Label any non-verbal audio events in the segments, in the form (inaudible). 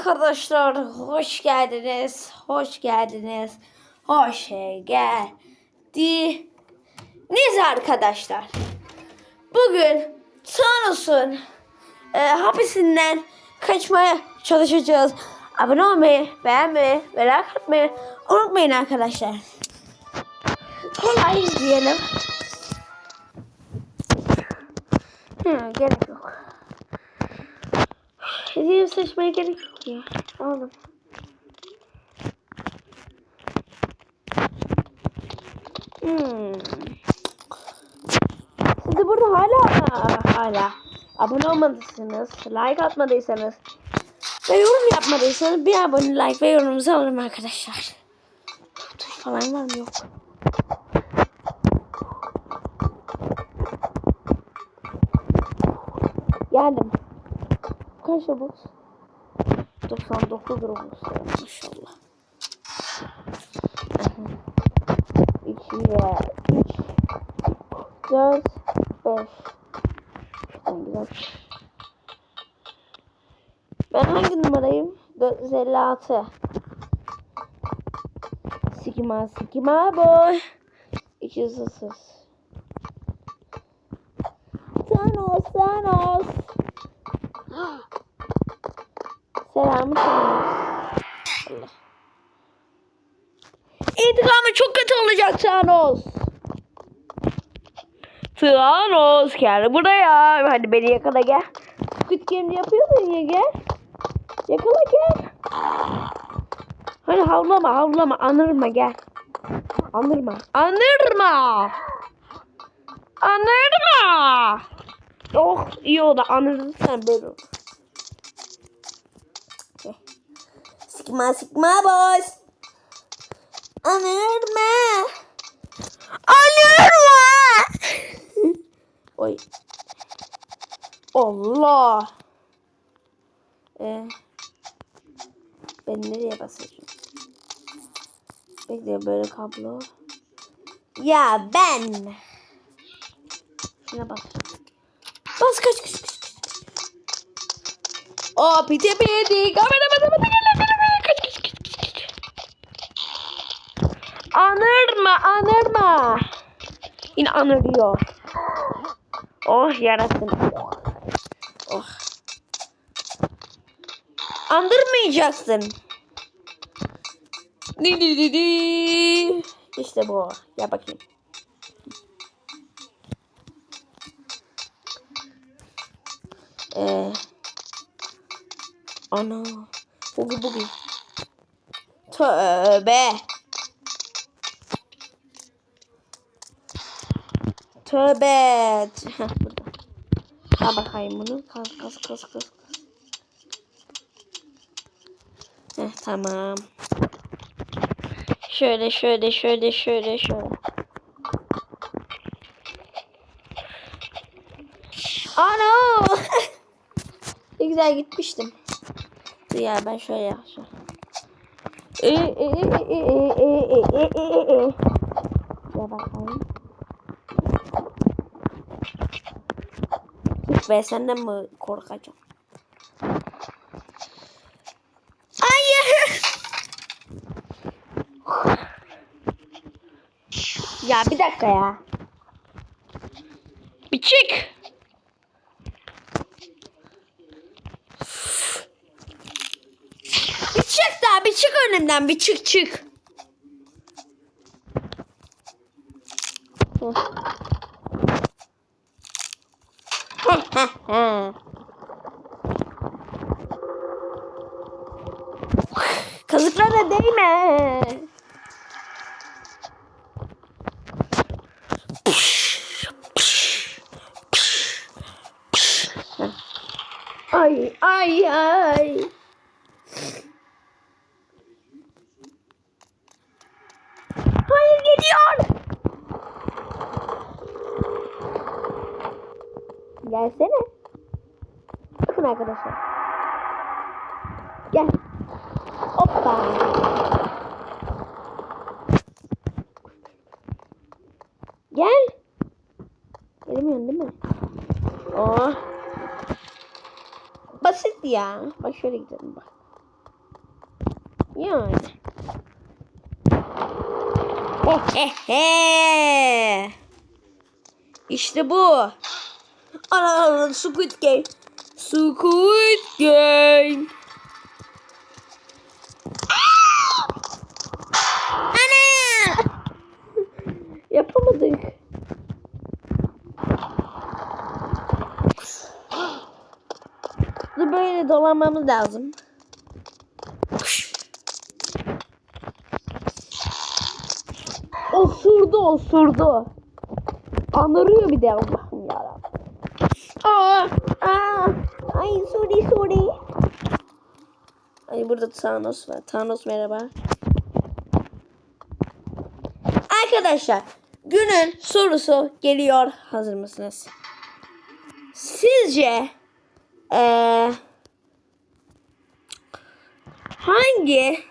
Arkadaşlar hoş geldiniz. Hoş geldiniz. Hoş geldiniz arkadaşlar. Bugün Thanos'un e, hapisinden kaçmaya çalışacağız. Abone olmayı, beğenmeyi ve like unutmayın arkadaşlar. Kolay izleyelim. Hı, gerek yok. Hediye seçmeye gerek yok ya. Aldım. Hmm. Siz de burada hala hala abone olmadıysanız, like atmadıysanız ve yorum yapmadıysanız bir abone, like ve yorumunuzu alırım arkadaşlar. Tuş falan var mı? Yok. Geldim. Kaç Robux? 99 Robux ya maşallah. 2 ve 3 4 5 Şuradan güzel. Ben hangi numarayım? 456 Sigma Sigma boy 230 Thanos Thanos Selamı Allah. İntikamı çok kötü olacak Thanos. Thanos gel buraya. Hadi beni yakala gel. Squid Game'de yapıyordun ya gel. Yakala gel. Hadi havlama havlama anırma gel. Anırma. Anırma. Anırma. Oh iyi oldu anırdın sen böyle. Sigma sigma boss. Anırma. Anırma. Oy. Allah. Ee, ben nereye basacağım? Bekle böyle kablo. Ya ben. Şuna bas. Bas kaç kaç kaç. kaç. O piti piti. Kamera gel kamera kaç kaç kaç kaç. Anırma anırma. Yine anırıyor. Oh yarattın. Oh. oh. Andırmayacaksın. Di di di di. İşte bu. Ya bakayım. Ee, ana. Bugi bugi. Tövbe. Tövbe. Burada. Ha bakayım bunu. Kas kas kas kas. Heh, tamam. Şöyle şöyle şöyle şöyle şöyle. Ana! (laughs) ne güzel gitmiştim. Ya ben şöyle yapacağım. Ya bakayım. Be senden mi korkacağım? Hayır. Ya bir dakika ya. Bir çık. Bir çık daha bir çık önümden bir çık çık. Hı. Hı, hı, hı. Kazıklara değme. Ay ay ay. Hayır geliyor. Gelsene. Bakın arkadaşlar. Gel. Hoppa. Gel. Gelemiyorsun değil mi? Oh. Basit ya. Bak şöyle gidelim bak. Yani. Hehehe. İşte bu. Ana Squid Game. Squid Game. Ana! Yapamadık. Böyle dolanmamız lazım. Osurdu osurdu. Anırıyor bir de yarabbim. Aa, aa, ay sorry sorry. Ay burada Thanos var. Thanos merhaba. Arkadaşlar günün sorusu geliyor. Hazır mısınız? Sizce eee hangi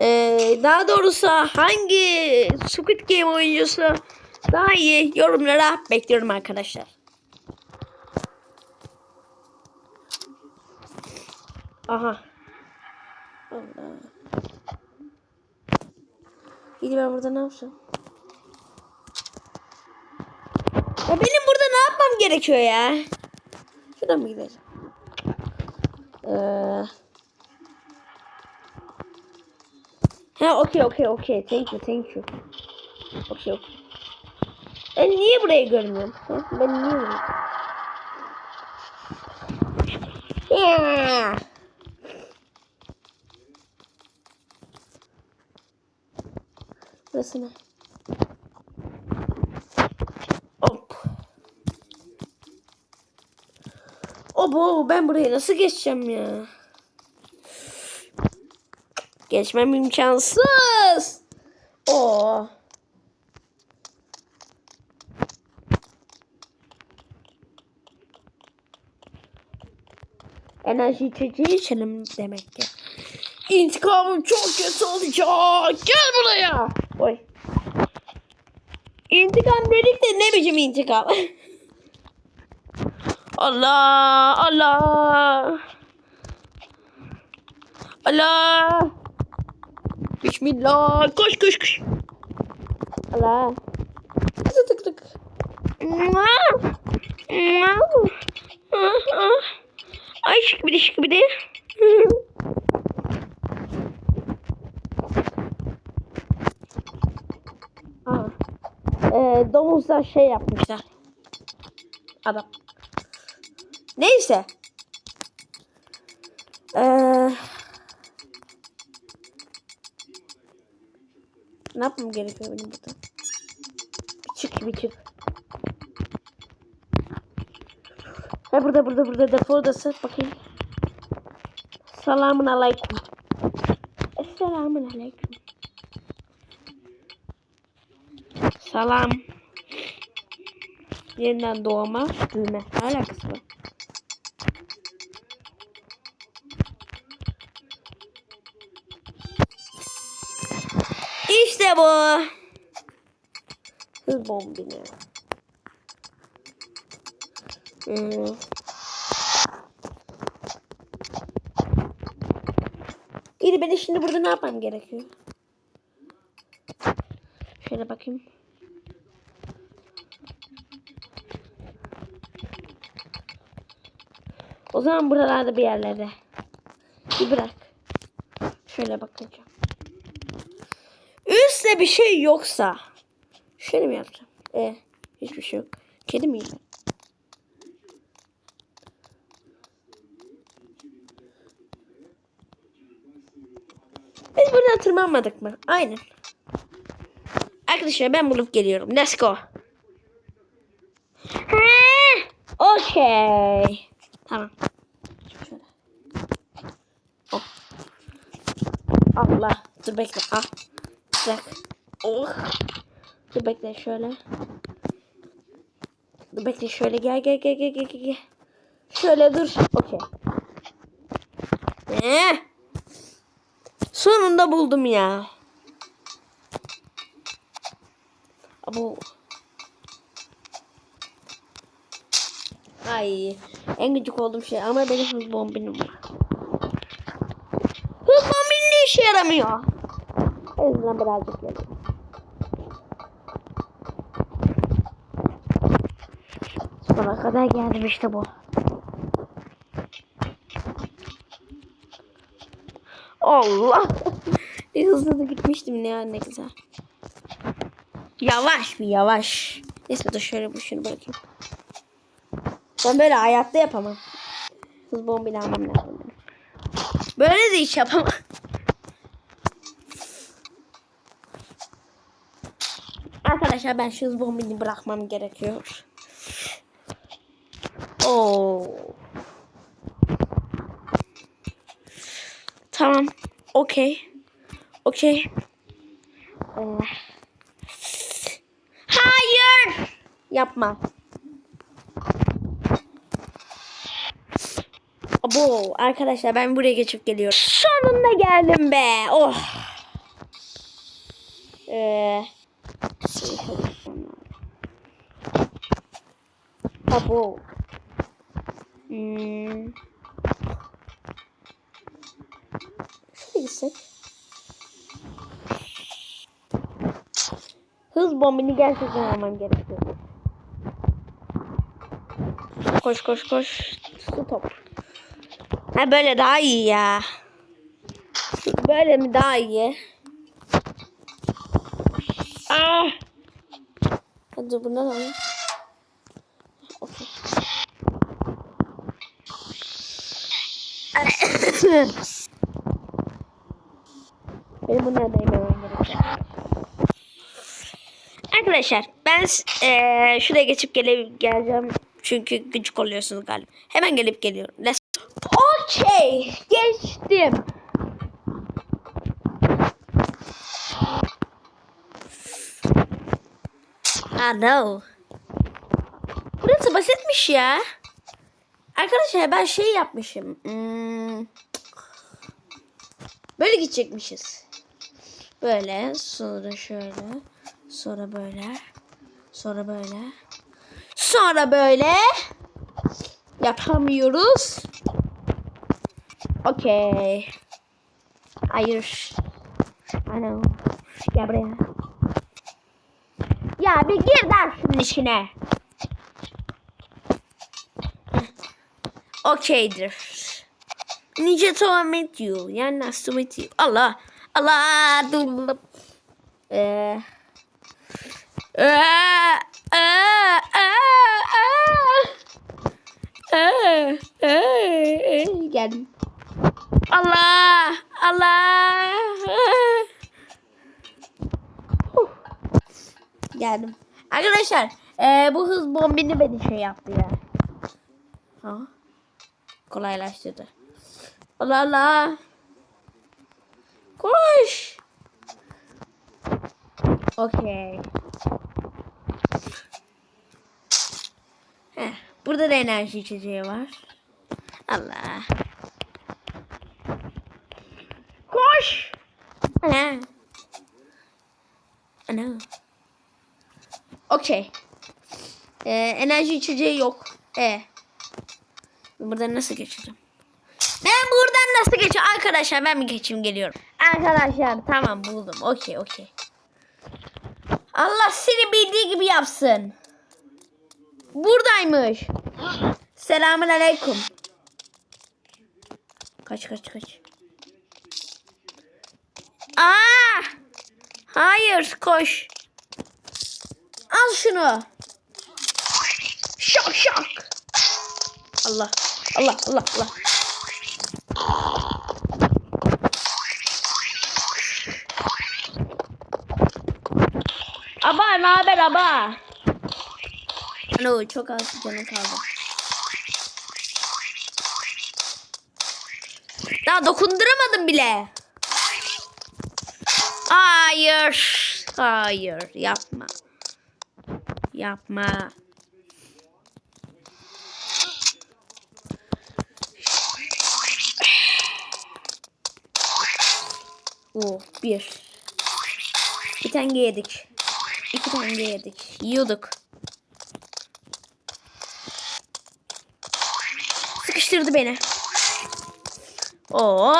eee, daha doğrusu hangi Squid Game oyuncusu daha iyi yorumlara bekliyorum arkadaşlar. Aha. Allah. İyi ben burada ne yapacağım? Ya benim burada ne yapmam gerekiyor ya? Şuradan mı gideceğim? Ee... Ha okey okey okey. Thank you thank you. Okey okey. Ben niye burayı görmüyorum? Ben niye burayı? Burası ne? Hop. Obo ben buraya nasıl geçeceğim ya? Geçmem imkansız. Oo. Enerji içeceği içelim demek ki. İntikamım çok kötü olacak. Gel buraya. Oy. İntikam dedik de ne biçim intikam? (laughs) Allah Allah. Allah. Bismillah. Koş koş koş. Allah. Tık tık tık. Ay şık bir de şık bir de. Aa. Ee, domuzlar şey yapmışlar. Adam. Neyse. Ee, ne yapmam gerekiyor benim burada? Bir çık bir çık. Ha burada burada burada depo odası bakayım. Selamun aleyküm. Selamun aleyküm. Salam. Yeniden doğma düğme. Ne alakası? İşte bu. Hız bombini. Hmm. İyi ben de şimdi burada ne yapmam gerekiyor? Şöyle bakayım. O zaman buralarda bir yerlerde. Bir bırak. Şöyle bakacağım. Üstte bir şey yoksa. Şöyle mi yapacağım? E, hiçbir şey yok. Kedi miyim ben? Biz buradan tırmanmadık mı? Aynen. Arkadaşlar ben bulup geliyorum. Let's go. Okey. Tamam. Hop. Allah. Dur bekle. Ah. Bırak. Oh. Dur bekle şöyle. Dur bekle şöyle gel gel gel gel gel gel. Şöyle dur. Okey. Ee? Sonunda buldum ya. Bu. Ay en gıcık olduğum şey ama benim bombinim var. Hız bombinin ne işe yaramıyor? En azından birazcık geliyor. Sona kadar geldim işte bu. Allah. Hızlı da gitmiştim ne ya ne güzel. Yavaş bir yavaş. Neyse dur şöyle bu şunu bırakayım. Ben böyle hayatta yapamam. Hız bombini almam lazım. Böyle de hiç yapamam. Arkadaşlar ben şu hız bombini bırakmam gerekiyor. Oo. Tamam. Okey. Okey. Ee, Hayır. Yapma. Abo arkadaşlar ben buraya geçip geliyorum. Sonunda geldim be. Oh. Ee, Abo. Hmm. Gitsek. Hız bombini gerçekten almam gerekiyor. Koş koş koş. Stop. Ha böyle daha iyi ya. Böyle mi daha iyi? Ah. Hadi bundan alayım. Okey. Benim bunu gerekiyor. Arkadaşlar ben eee şuraya geçip gele geleceğim. Çünkü gıcık oluyorsunuz galiba. Hemen gelip geliyorum. Let's Okey. Geçtim. Ah no. Burası basitmiş ya. Arkadaşlar ben şey yapmışım. Hmm. Böyle gidecekmişiz. Böyle sonra şöyle. Sonra böyle. Sonra böyle. Sonra böyle. Yapamıyoruz. Okey. Hayır. Ano. Gel buraya. Ya bir gir dersin içine. Okeydir. Nice to meet you. Yani nice to meet you. Allah. Allah. Dur. Eee. Eee. Eee. Eee. Eee. Geldim. Allah. Allah. Huh. Geldim. Arkadaşlar eee, bu hız bombini beni şey yaptı ya. Ha? Kolaylaştırdı. Allah Allah. Koş. Okey. Burada da enerji içeceği var. Allah. Koş. Ana. Ana. Okey. Ee, enerji içeceği yok. E. Buradan nasıl geçeceğim? Ben buradan nasıl geçeceğim? Arkadaşlar ben mi geçeyim geliyorum. Arkadaşlar tamam buldum. Okey okey. Allah seni bildiği gibi yapsın. Buradaymış. Selamun aleyküm. Kaç kaç kaç. Aa! Hayır koş. Al şunu. Şak şak. Allah. Allah Allah Allah. Aba ne haber aba? Ano çok az canı kaldı. Daha dokunduramadım bile. Hayır. Hayır yapma. Yapma. Oh bir. Bir tane yedik. İki tane de yedik. Yiyorduk. Sıkıştırdı beni. Oo!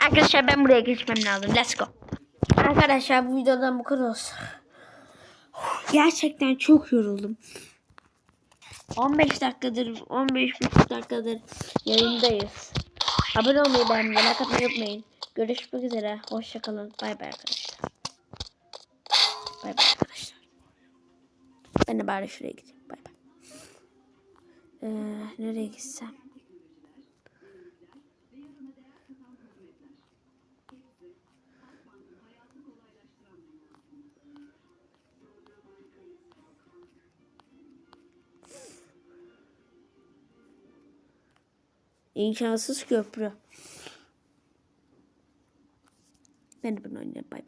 Arkadaşlar ben buraya geçmem lazım. Let's go. Arkadaşlar bu videodan bu kadar olsun. Gerçekten çok yoruldum. 15 dakikadır, 15 buçuk dakikadır yayındayız. Abone olmayı beğenmeyi, like atmayı unutmayın. Görüşmek üzere. Hoşçakalın. Bay bay arkadaşlar. Bay bay arkadaşlar. Ben de bari şuraya gideyim. Bay bay. Ee, nereye gitsem? İmkansız köprü. ዘንድ ብንሆን ባይ